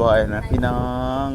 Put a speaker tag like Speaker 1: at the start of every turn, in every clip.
Speaker 1: บ่องไอ้บอยนะพี่น้อง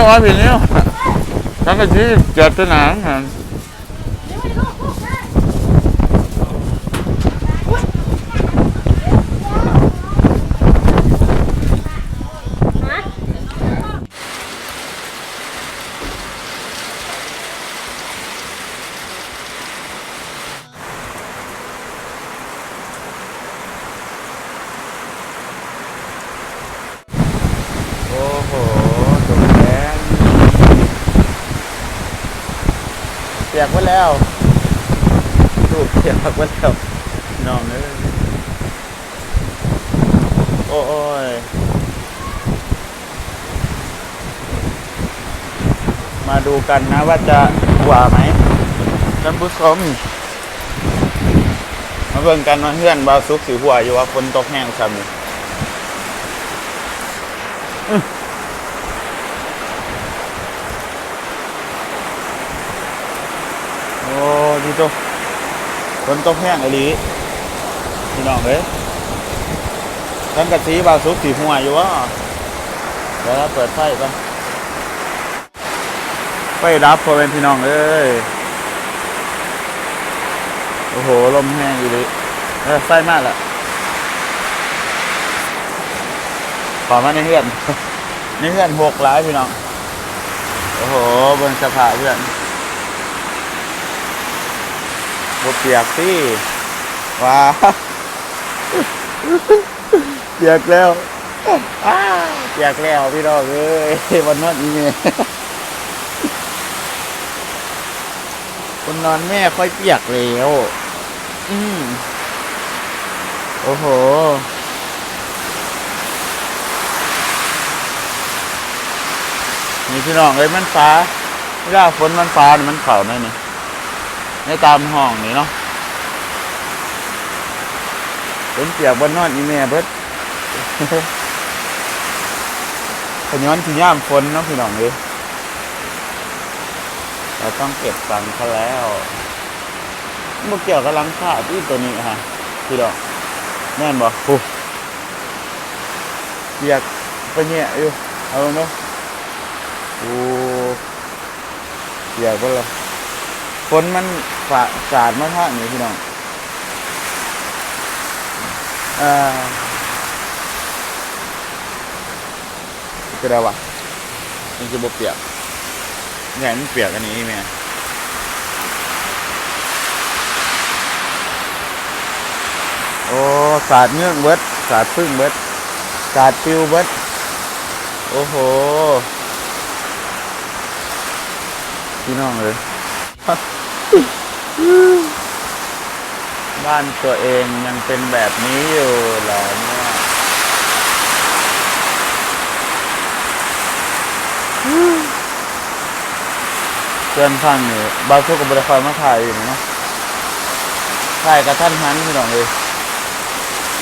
Speaker 2: นี่ยวะ
Speaker 1: พี่เนี้ยวทั้งกะจีเจ็บตัวหนังหัน
Speaker 3: ฮะ
Speaker 1: โอ้โหตกแดงเปียกไว้แล้วลูกเปียกไว้แล้วน้องเอ้ยโอ้ยมาดูกันนะว่าจะหวาไหมท่านผู้ชมมาเบิ่งกันว่าเพื่อนบาซุกสีหัวอยู่ว่าฝนตกแห้งซ้ำนี่ โอ้ ดีโตฝนตกแห้งอลีพี่น้องเอ้ยทั้งกะสีบาวซุกสีหัวอยู่วะเดี๋ยวเราเปิดไฟก่อนไฟรับพอเป็นพี่น้องเอ้ยโอ้โห ลมแห้งอยู่ดิเออไฟมากละขอมาในเฮือนในเฮือนหกหลายพี่น้อง โอ้โหบนสะพานเพื่อน บเปียกสิว้าเปียกแล้วเปียกแล้วพี่น้องเอ้ยวันนอนอีเมคนนอนแม่ค่อยเปียกแล้วอืมโอ้โหนี่พี่น้องเอ้ยมันฟ้าเวลาฝนมันฟ้ามันเข่าในนี่ ในตามห้องนี่เนาะเป็นเปียกบนนอนอีเมียเบิดขย้อนที่ย่ามฝนเนาะพี่น้องเอ้ยเราต้องเก็บตังค์เขาแล้วบ่อเกี่ยวกับลังคาที่ตัวนี้ฮะพี่น้องแม่นบ่โอ้เปียกไปเนี่ยอยู่เอาลงเนาะโอ้เปียกไปเลย ฝนมันฝาสาดมาทางนี้พี่น้องเอ่าก็ได้วะมันจะบเปียกเนี่ยมันเปียกอันนี้แม่โอ้สาดเงื่องเบิดสาดพึ่งเบิดสาดปิวเบิดโอ้โหพี่น้องเลย บ้านตัวเองยังเป็นแบบนี้อยู่เหรอเนี่ยเพื่อนฟังนี่บางทุกกับบริคอยมาถ่ายอยู่เนาะถ่ายกับท่านฮันพี่น้องเลย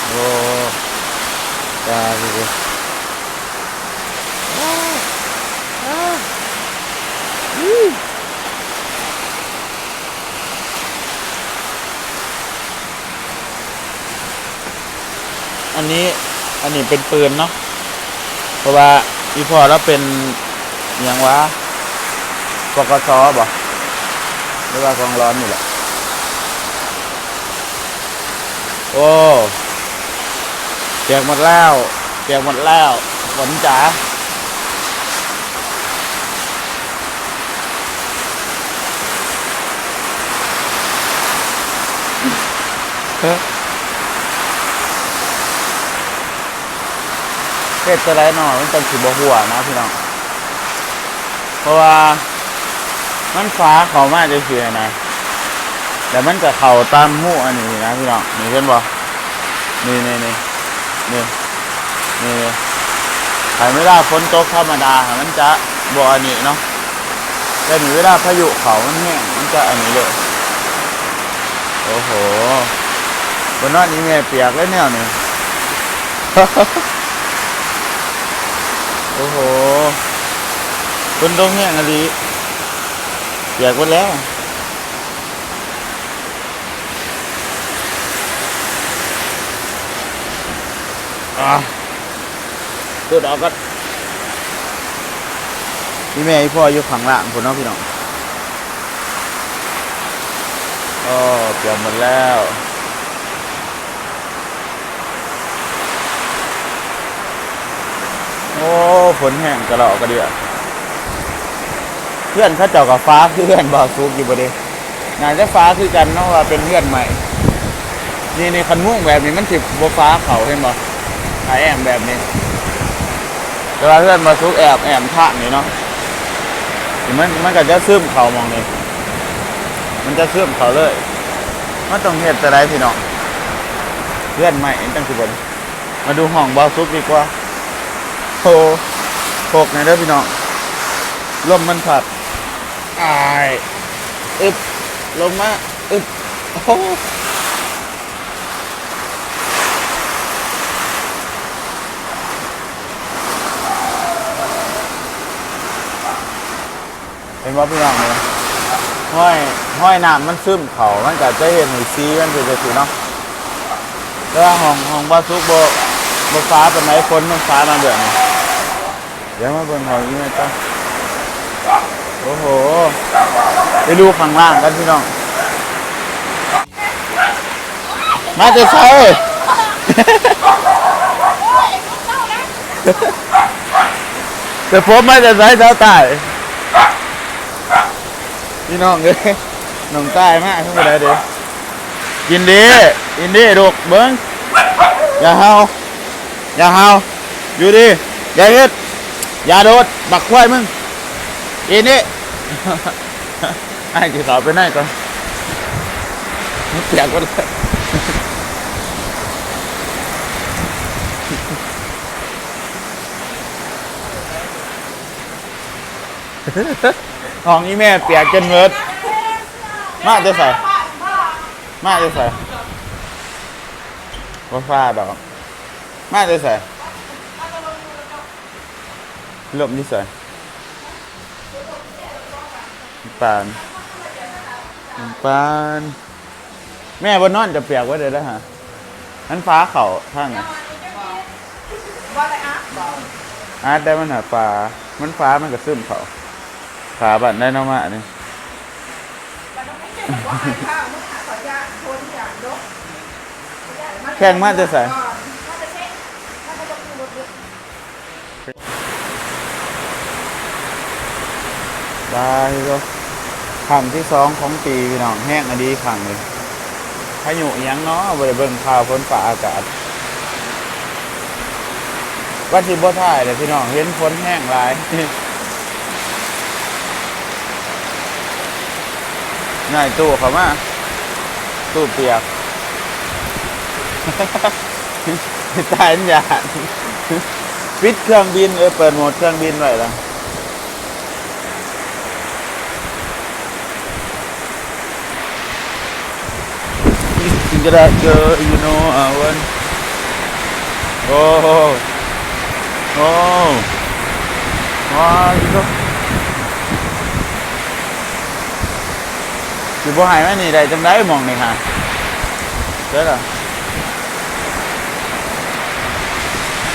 Speaker 1: โอ้ตาดีเลย อันนี้อันนี้เป็นปืนเนาะเพราะว่าอีพอแล้วเป็นอย่างวะปกสบ่หรือว่ากองร้อนนี่แหละโอ้เปียกหมดแล้วเปียกหมดแล้วฝนจ๋าเฮ้ เฮ็ดจะไรหน่อยมันจังสิบ่หัวนะพี่น้องเพราะว่ามันฟ้าเขามาจะเสียนะแต่มันจะเข่าตามหูอันนี้นะพี่น้องนี่เห็นบ่นี่นี่นี่นี่นี่ถ่ายไม่ได้ฝนตกธรรมดามันจะบ่อันนี้เนาะแต่นี่เวลาพายุเขามันแห้งมันจะอันนี้เลยโอ้โหบนนอนนี้แม่เปียกแล้วแนวนี่ โอ้โหคนตรงเนี้ยนะดีอยากวันแล้วอะตัวดอกก็พี่แม่พ่ออยู่ข้างล่างคนเน้องพี่น้องอ๋อเปลี่ยนหมดแล้ว โอ้ฝนแห้งกระดอกกระเดียเพื่อนเขาเจ้ากับฟ้าเพื่อนบ่าวซุกอยู่บ่เด้นายจะฟ้าคือกันเนาะว่าเป็นเพื่อนใหม่ นี่ในคันม่วงแบบนี้มันสิบ่ฟ้าเขาเห็นบ่หายแอมแบบนี้แต่ว่าเพื่อนบาซุกแอบแอมทานี่เนาะมันมันก็จะซึมเขามองนี่มันจะซึมเขาเลยมันต้องเฮ็ดแต่ไรพี่น้องเพื่อนใหม่จังสิบ่นมาดูห้องบ่าวซุกดีกว่า โอ้โคกในเด้อพี่น้องลมมันผัดอายอึบลงมาอึบโอ้เห็นว่าพี่น้องเลยห้อยห้อยน้ำมันซึมเขามันก็จะเห็นสีซีมันเป็นจะสีเนาะแต่ว่าห้องห้องบาซุกโบโบฟ้าเป็นไหนฝนมันฟ้ามาเดือดนี่ เดี๋ยวมาเบิ่งหองนี้ไหมจ้าโอ้โห ไปดูข้างล่างกันพี่น้อง มาเจะใช้จะพบมาจะใช้เท้าตายพี่น้องเลยน้องตายมากขึ้นไปเดี๋ยวกินดีกินดีดูกเบิ้งอย่าเฮาอย่าเฮาอยู่ดีอย่าเฮ็ด อย่าโดด บักควายมึงอีนี่ไอ้ที่เขาไปไหนก่อนมันเปียกหมดเลยห้องอีแม่เปียกจนเมิด มาจะใส่ มาจะใส่ว่าฟ้าดอก มาจะใส่ ลบนี่ใส่ปานปานแม่บนนอนจะเปียกไว้เลยนะฮะนั้นฟ้าเขาข้างไงอาร์ตได้มันหาฟ้ามันฟ้ามันก็ซึมเขาขาบันได้เน้องมาเนี่ยแข่งมาจะใส่ ได้ก็ขังที่สองของปีพี่น้องแห้งอดีขังเลยพายุอิหยังเนาะบริเบิ่งข่าวฝนฟ้าอากาศวันที่บ่ถ่ายเลยพี่น้องเห็นฝนแห้งหลายง่ายตู้เขามาตู้เปียกตายอันหยาดปิดเครื่องบินเออเปิดโหมดเครื่องบินไว้แล้ว จริงก็ได้เจอ you know uh, one โอ้โหโอ้ว้าวนี่ก็สิบ่หายไหมนี่ได้จังได้มองนี่ฮะเด้อเหรอ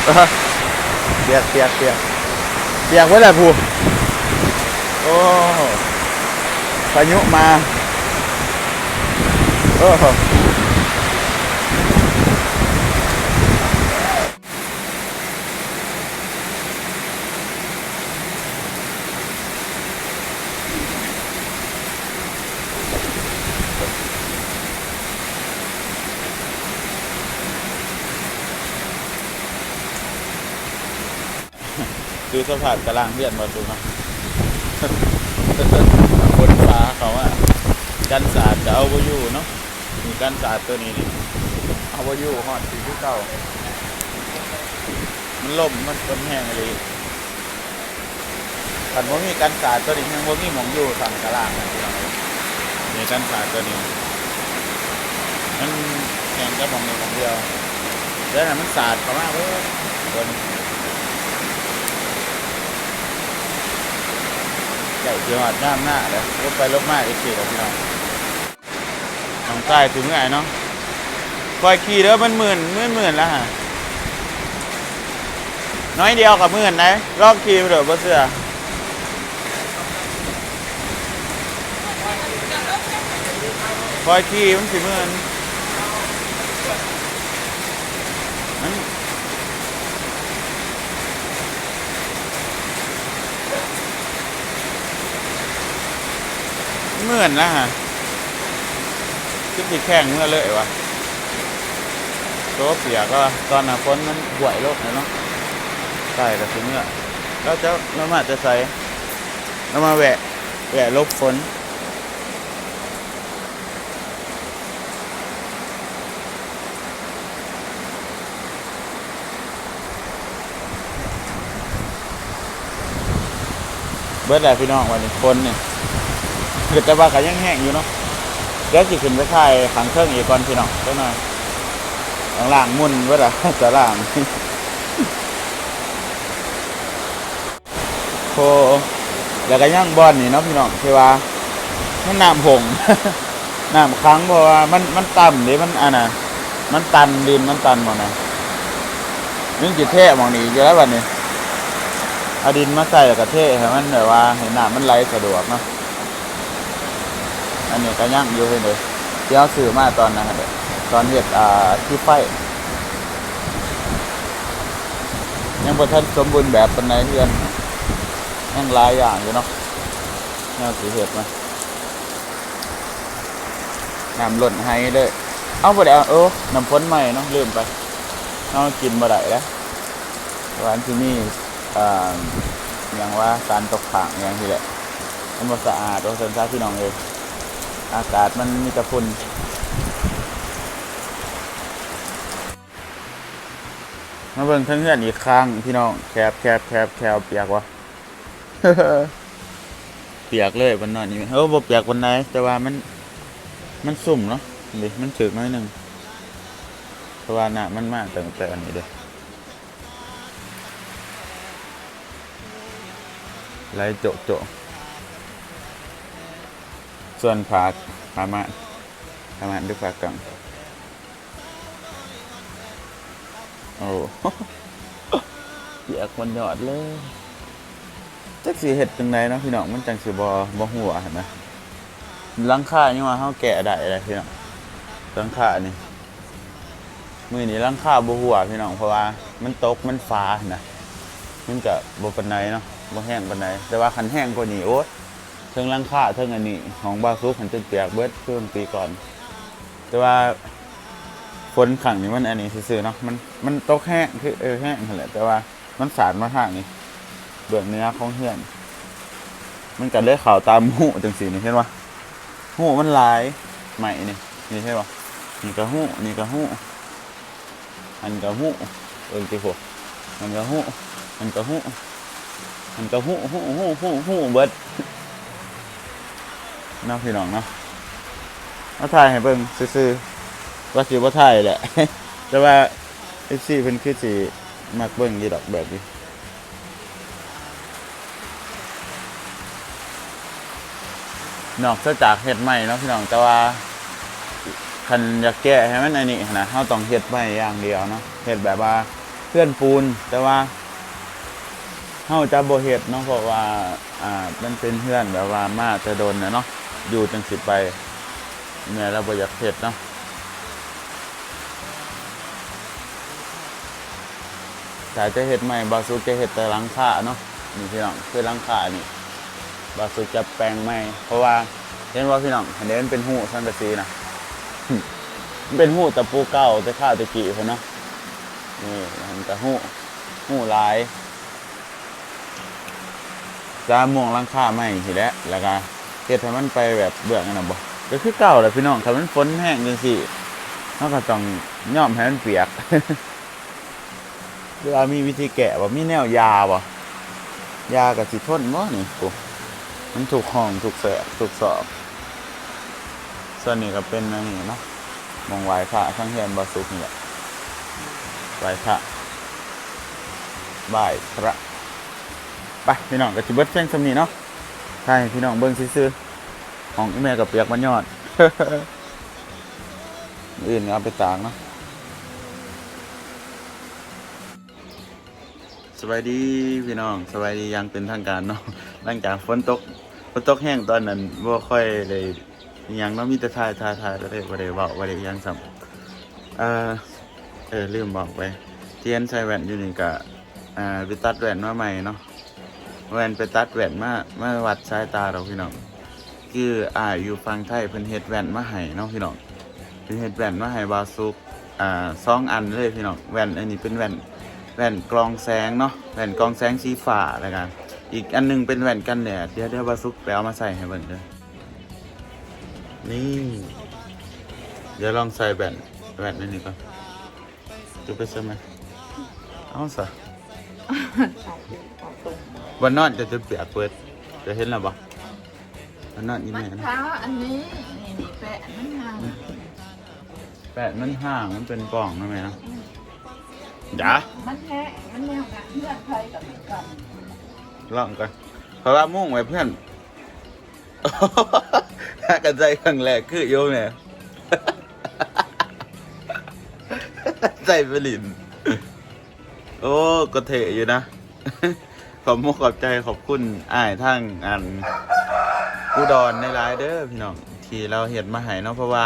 Speaker 1: เออเปียกเปียกเปียกเปียกไว้แหละผู้โอ้พายุมา อ้โห ดูสภาพกระลางเลียนมาดูนะบนฟ้าเขาอะกันศาสตร์จะเอาไปอยู่เนาะมีกันศาสตร์ตัวนี้นี่เอาไปอยู่หอดสีที่เก่ามันล่มมันต้นแห้งเลยขันว่ามีกันศาสตร์ตัวนี้ยังว่ามีหมองอยู่สั่งกระลางมีกันศาสตร์ตัวนี้มันแข่งกับหมองนี้หมองเดียวแล้วน่ะมันศาสตร์เขามากเว้ยตัวนี้ ใหญ่จังหวัดน้ำหน้าเลยรถไปรถมาอีกทีแล้วพี่น้องทางใต้ถึงไงเนาะคอยขี่แล้วมันหมื่นหมื่นหมื่นแล้วฮะน้อยเดียวกับหมื่นนะลองขี่ไปเถอบ่เสือคอยขี่มันสิหมื่น เมื่อนนะฮะคือติดแข้งเมื่อเลยวะตัวเปียก็ตอนน่ะฝนมันห่วยโลกนะเนาะใส่แต่ถึงเมื่อเราจะเรามาจะใส่เรามาแหวะแหวะลบฝนเบิดแหละพี่น้องวันนี้ฝนเนี่ย คือแต่ว่าก็ยังแห้งอยู่เนาะเดี๋ยวสิขึ้นไปถ่ายขังเครื่องอีกก่อนพี่น้องเจ้าหน่อยข้างล่างมุ่นว่าละจะล่างโคแล้วก็ย่างบอลนี่เนาะพี่น้องที่ว่ามันน้ำหงน้ำค้างเพราะว่ามันมันต่ำดิมันอันน่ะมันตันดินมันตันหมดนะนึกจิเท่หมองนี้อยู่แล้ววันนี้เอาดินมาใส่แล้วก็เท่ให้มันแบบว่าเห็นน้ำมันไหลสะดวกเนาะ อันนี้ก็ย่างอยู่เลยเดี๋ยวสื่อมาตอนนั้นน่ะเด้อตอนเห็ดอ่าที่ไฟยังบ่ทันสมบูรณ์แบบเปานใดเพื่อนยังหลายอย่างอยู่เนาะแนวสิเห็ดมาน้ำหล่นให้เลยเอาบ่ได้เอาเออน้ำฝนใหม่เนาะลืมไปเอากินบ่ได้แล้วหวานที่นี่อ่าอย่างว่าการตกขังอย่างที่แหละมันสะอาดว่าซั่นซะพี่น้องเอ้ย อากาศมันมีแต่ฝุ่นมาเบิ่งเพื่อนๆอีกครั้งพี่น้องแคบแคบแคบแคบเปียกวะเปียกเลยวันนอนนี่เออบ่เปียกวันไหนแต่ว่ามัน มันสุ่มเนาะดิมันถึกน้อยหนึ่งเพราะว่าน่ะมันมากแต่แต่อันนี้เด้อไหลโจะโจะ ส่วนผักพามาพามาด้วยผักกังโอ้เปียกมันยอดเลยจักสีเห็ดจังไดเนาะพี่น้องมันจังสีบอบ่หัวเห็นไหมลังคายังว่าเฮาแกะได้เลยพี่น้องลังคานี่มือนี้ลังคาบ่หัวพี่น้องเพราะว่ามันตกมันฟ้าเห็นะมันก็บ่ปานใดเนาะบ่แห้งปานใดแต่ว่าคันแห้งกว่านี้โอ๊ เทิงลังคาเทิงอันนี้ ของบาซุกหันจนเปียกเบิดช่วงปีก่อน แต่ว่าฝนขังนี่มันอันนี้ซื่อๆเนาะมันมันตกแห้งคือเออแห้งนั่นแหละแต่ว่ามันสาดมาทางนี้เบื้องเนื้อของเฮือน มันก็เลยเข่าวตามหูจังสีนี่เห็นปะหูมันลายใหม่นี่นี่ใช่ปะนี่ก็หูนี่ก็หูอันก็หูเออจีโหมันก็หูมันก็หูมันก็หูหูหูหูหูเบิด เน้องพี่น้องเนาะมาถ่ายให้เบิ่งซื่อๆว่าสิบ่ถ่ายแหละ แต่ว่า FC เพิ่นคือสิมักเบิ่งอยู่ดอกแบบนี้นอกจากเฮ็ดใหม่เนาะพี่น้องแต่ว่าคันอยากแก้ให้มันอันนี้นะเฮาต้องเฮ็ดใหม่อย่างเดียวเนาะเฮ็ดแบบว่าเพื่อนปูน แต่ว่าเฮาจะบ่เฮ็ดเนาะเพราะว่าอ่ามันเป็นเพื่อนแบบว่ามาจะโดนนะเนาะ อยู่จังสิไปแม่เราบ่อยากเผ็ดเนาะแต่จะเห็ดใหม่บาสุจะเห็ดแต่ลังคาเนาะนี่พี่น้องคือลังคานี่บาสุจะแปลงใหม่ เพราะว่าเห็นว่าพี่น้องอันนี้มันเป็นหูสังกะสีนะมันเป็นหูตะปูเก่าแต่ข้าวตะกี้เพิ่นเนาะนี่มันจะหูหูหลายจะม่วงลังคาใหม่ทีแล้วแล้วก็ เฮ็ดให้มันไปแบบเบื้องนั่นนะบ่ก็คือเก่าแหละพี่น้องถ้ามันฝนแห้งจังซี่เฮาก็ต้องย่อมให้มันเปียกเวลามีวิธีแกะบ่มีแนวยาบ่ยากับสิทนบ่นี่กูมันถูกห้องถูกแสบถูกสอบ ส่วนนี้ก็เป็นอันนี้เนาะมองไหว้พระทั้งเฮือนบ่สุกนี่แหละไหว้พระบ่ายพระไปพี่น้องก็สิเบิดเพียงซำนี้เนาะ ใช่พี่น้องเบิ่งซื่อๆของอีแม่กับเปียกมันยอด อื่นเอาไปตากเนาะสบายดีพี่น้องสบายดียังเป็นทางการเนาะหลังจากฝนตกฝนตกแห้งตอนนั้นบ่ค่อยได้อิหยังเนาะมีแต่ทายทายทายแล้วได้บ่ได้เว้าบ่ได้ยังซ้ำเอ่อเออลืมบอกไปเทียนใส่แว่นอยู่นี่ก็อ่าไปตัดแว่นมาใหม่เนาะ แว่นไปตัดแว่นมามาวัดสายตาเราพี่น้องคืออ่าอยู่ฟังไทยเพิ่นเฮ็ดแว่นมาให้เนาะพี่น้องเพิ่นเฮ็ดแว่นมาให้บาซุกอ่าสองอันเลยพี่น้องแว่นอันนี้เป็นแว่นแว่นกรองแสงเนาะแว่นกรองแสงสีฟ้าแล้วกันอีกอันหนึงเป็นแว่นกันแดดเดี๋ยวเดี๋ยวบาซุกไปเอามาใส่ให้เบิ่งเด้อนี่เดี๋ยวลองใส่แว่นแว่นอันนี้ก่อนจะไปใช่ไหมเอาซะ วันนอนจะจะเปียกเปิด จะเห็นแล้วบ่วันนอนอี
Speaker 4: มั
Speaker 1: แม่
Speaker 4: น
Speaker 1: นะ
Speaker 4: เท้าอันนี้นี่นี่แปะมันห่าง
Speaker 1: แปะมันห่างมันเป็นกล่องนะแม่นะจ๋า
Speaker 4: มันแห้งมันแนวกันเพื่อนไทยกับมันกัน
Speaker 1: ลองก่อนเพราะว่ามุ่งไว้เพื่อน ถ้ากันใจครั้งแรกคือโยมเนี่ยใจไปลิน โอ้ก็เทอยู่นะ ขอบมุกขอบใจขอบคุณอ้ายทั้งอันอุดรในรายเด้อพี่น้องที่เราเห็นมาให้เนาะเพราะว่า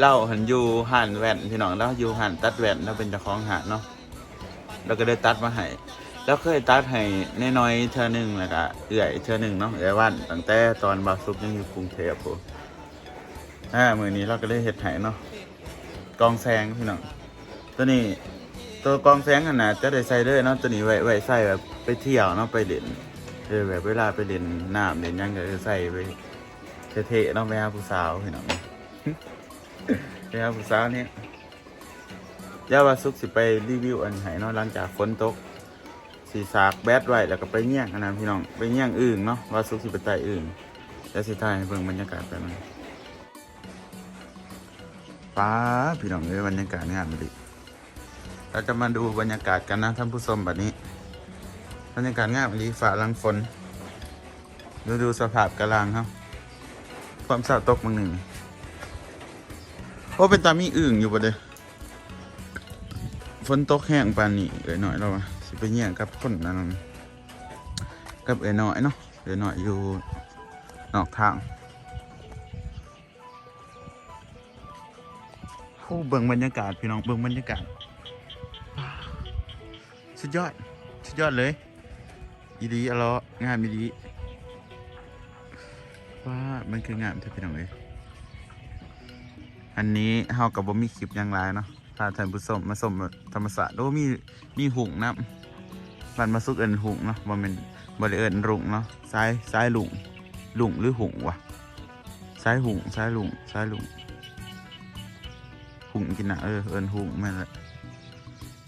Speaker 1: เราหันอยู่หันแว่นพี่น้องเราอยู่หันตัดแว่นเราเป็นเจ้าของหาดเนาะเราก็ได้ตัดมาให้แล้วเคยตัดให้น้อยๆเธอหนึ่งแล้วก็เอื่อยเธอหนึ่งเนาะเอื่อยวันตั้งแต่ตอนบาซุปยังอยู่กรุงเทพผมอ่ามือนี้เราก็ได้เห็ดไห้เนาะกองแสงพี่น้องตัวนี้ ตัวกองแสงขนาดจะได้ใส่เลยเนาะตัวนี้ไว้ไว้ใส่แบบไปเที่ยวเนาะไปเล่นเออแบบเวลาไปเล่นน้ำเล่นยังก็จะใส่ไปเท่ๆเนาะไปหาผู้สาวพี่น้องไปหาผู้สาวเนี่ยเดี๋ยวาซุกสิไปรีวิวอันไห้เนาะหลังจากฝนตกสีสากแบดไว้แล้วก็ไปเงี้ยงอันนั้นพี่น้องไปเงี้ยงอื่นเนาะว่าสุกสิไปไต่อื่นแล้วสิถ่ายเบิ่งบรรยากาศไปมันป้าพี่น้องเอ้ยบรรยากาศงานมาดิ เราจะมาดูบรรยากาศกันนะท่านผู้ชมแบบนี้ บรรยากาศงามดีฝ่าลังฝน ดูดูสภาพกระลางครับ ความสาตกบางหนึ่ง โอ้เป็นตามีอึ่งอยู่ปะเด้อฝนตกแห้งปานนี้เอ้ยหน่อยเราสิไปเยี่ยกับคนนั้นกับเอ๋หน้อยเนาะเอ๋หน้อยอยู่นอกทางโอ้เบิ่งบรรยากาศพี่น้องเบิ่งบรรยากาศ สุดยอด สุดยอดเลย อีดีอะเลาะงามอีดี ว่ามันคืองามเท่าพี่น้องเลยอันนี้เฮากับบ่มีคลิปยังไรเนาะพาท่านผู้ชมมาชมธรรมศาสตร์โอ้มีมีหุงน้ำมันมาซุกเอินหุงเนาะบ่แม่นบ่ได้เอินรุงเนาะซ้ายซ้ายลุงลุงหรือหุงวะซ้ายหุงซ้ายลุงซ้ายลุงหุงกินนะเออเอินหุงแม่นละ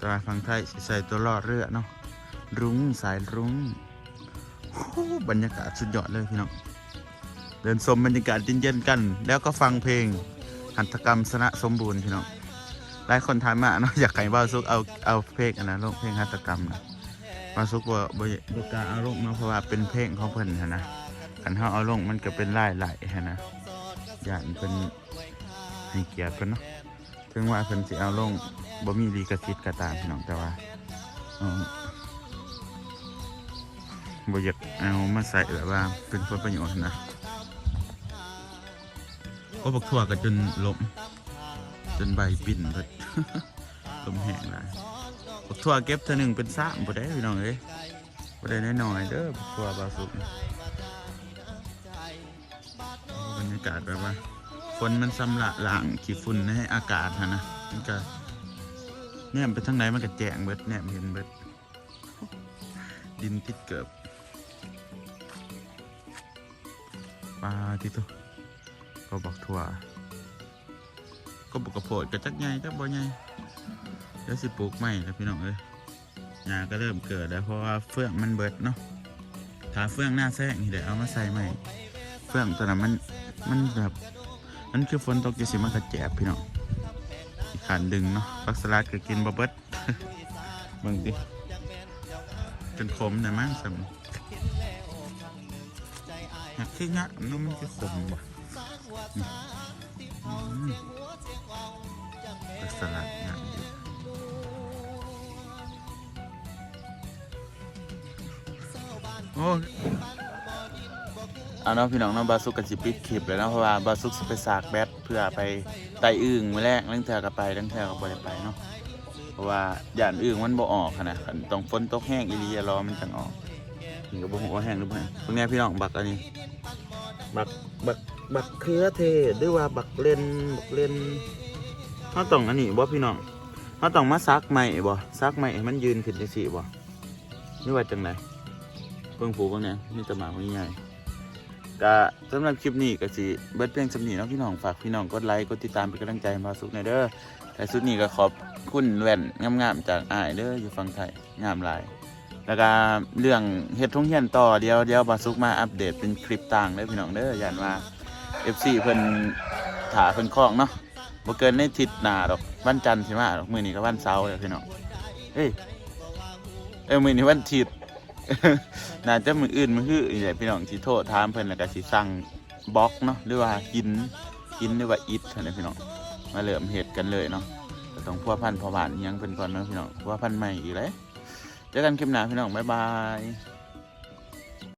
Speaker 1: แต่ว่าฟังไทยใส่ตัวรอดเรือเนาะรุ้งสายรุ้งบรรยากาศสุดยอดเลยพี่น้องเดินชมบรรยากาศเย็นๆกัน แล้วก็ฟังเพลงหัตถกรรมสนะสมบูรณ์พี่น้องหลายคนถามมาเนาะอยากให้บ้าซุกเอาเอาเพลงอันนั้นลงเพลงหัตถกรรมนะบาซุกบ่บ่บ่กาเอาลงเนาะเพราะว่าเป็นเพลงของเพิ่นนะคันเฮาเอาลงมันก็เป็นไลายไหลนนะย่านเพิ่นให้เกียรติเพิ่นเนาะถึงว่าเพิ่นสิเอาลง บ่มีลีกสิทธิ์ก็ตามพี่น้องแต่ว่าเอ่อบ่อยากเอามาใส่แบบว่าเป็นผลประโยชน์นะโอ้ก็บักทั่วก็จนลมจนใบปิ่นเบิดลมแห้งหลายบักทั่วเก็บเท่าหนึงเป็นสามบ่ได้พี่น้องเอ้ยบ่ได้น้อยๆเด้อบักทั่วบาสุกบรรยากาศแบบว่าฝนมันสำละล้างขี้ฝุ่นให้อากาศหั่นนะมันก็ แนมไปทางไหนมันก็แจ้งเบิดแนมเห็นเบิด ดินติดเกือบปลาที่ตัวก็บอกถั่วก็บอกกระโพดกระจักใหญ่จักบ่ใหญ่แล้วสิปลูกใหม่แล้วพี่น้องเอ้ยหญ้าก็เริ่มเกิดแล้วเพราะว่าเฟื่องมันเบิดเนาะถ้าเฟื่องหน้าแซงนี่เดี๋ยวเอามาใส่ใหม่ เฟื่องตัวนั้นมันมันแบบมันคือฝนตกจะสิมันกระแจบพี่น้องอีกขันดึงเนาะ ฟักสลัดก็กินบ่เบิดเบิ่งดิจนขมนะมั้งสมหักคืองะน้ำมันคือขมบ่นี่อืมสลัดงะโอ้ เอาเนาะพี่น้องเนาะบาซุกกับจิปิดคลิปเลยนาะเพราะว่าบาซุกสิไปสากแบตเพื่อไปไต่อึ่งมาแรกเรื่องเธอก็ไปเรื่องเธอก็บ่ได้ไปเนาะเพราะว่าย่านอื่นมันบ่ออกหั้นนะคันต้องฝนตกแห้งอีหลีอะรอมันจังออกนี่ก็บ่ฮู้ว่าแห้งหรือบ่แห้งพวกนี้พี่น้องบักอันนี้ บักบักบักเขือเทศหรือว่าบักเลนบักเลนเฮาต้องอันนี้บ่พี่น้องเฮาต้องมาซักใหม่บ่ซักใหม่ให้มันยืนขึ้นจังซี่บ่นี่ว่าจังไดเบิ่งผูเบิ่งแหน่มีแตะหมากใหญ่ ก็สำหรับคลิปนี้ก็สิเบิดเพียงสำนี้เนาะพี่น้องฝากพี่น้องกดไลค์กดติดตามเป็นกำลังใจมาสุกหน่เด้อแต่สุดนี้ก็ขอบคุณแว่นงามๆจากอ้ายเด้ออยู่ฝั่งไทยงามหลาย แล้วก็เรื่องเฮ็ดทงเฮียนต่อเดียวเดียวบาซุกมาอัปเดตเป็นคลิปต่างเด้อพี่น้องเด้อยันว่า FC เพิ่นถาเพิ่นคล้องเนาะบ่เกินในทิศหน้าดอกวันจันทร์สิมาดอกมื้อนี้ก็วันเสาร์แล้วพี่น้องเฮ้ยเอ้ยมื้อนี้วันอาทิตย์ น่าจะมืออื่นมือฮื้อนี่แหละพี่น้องสิโทษถามเพิ่นแล้วก็สิสั่งบล็อกเนาะหรือว่ากินกินหรือว่าอิฐนะพี่น้องมาเริ่มเห็ดกันเลยเนาะก็ต้องพัวพันพอหวานยังเป็นก่อนเนาะพี่น้องพัวพันใหม่อีกเลยเจอกันคลิปหน้าพี่น้องบ๊ายบาย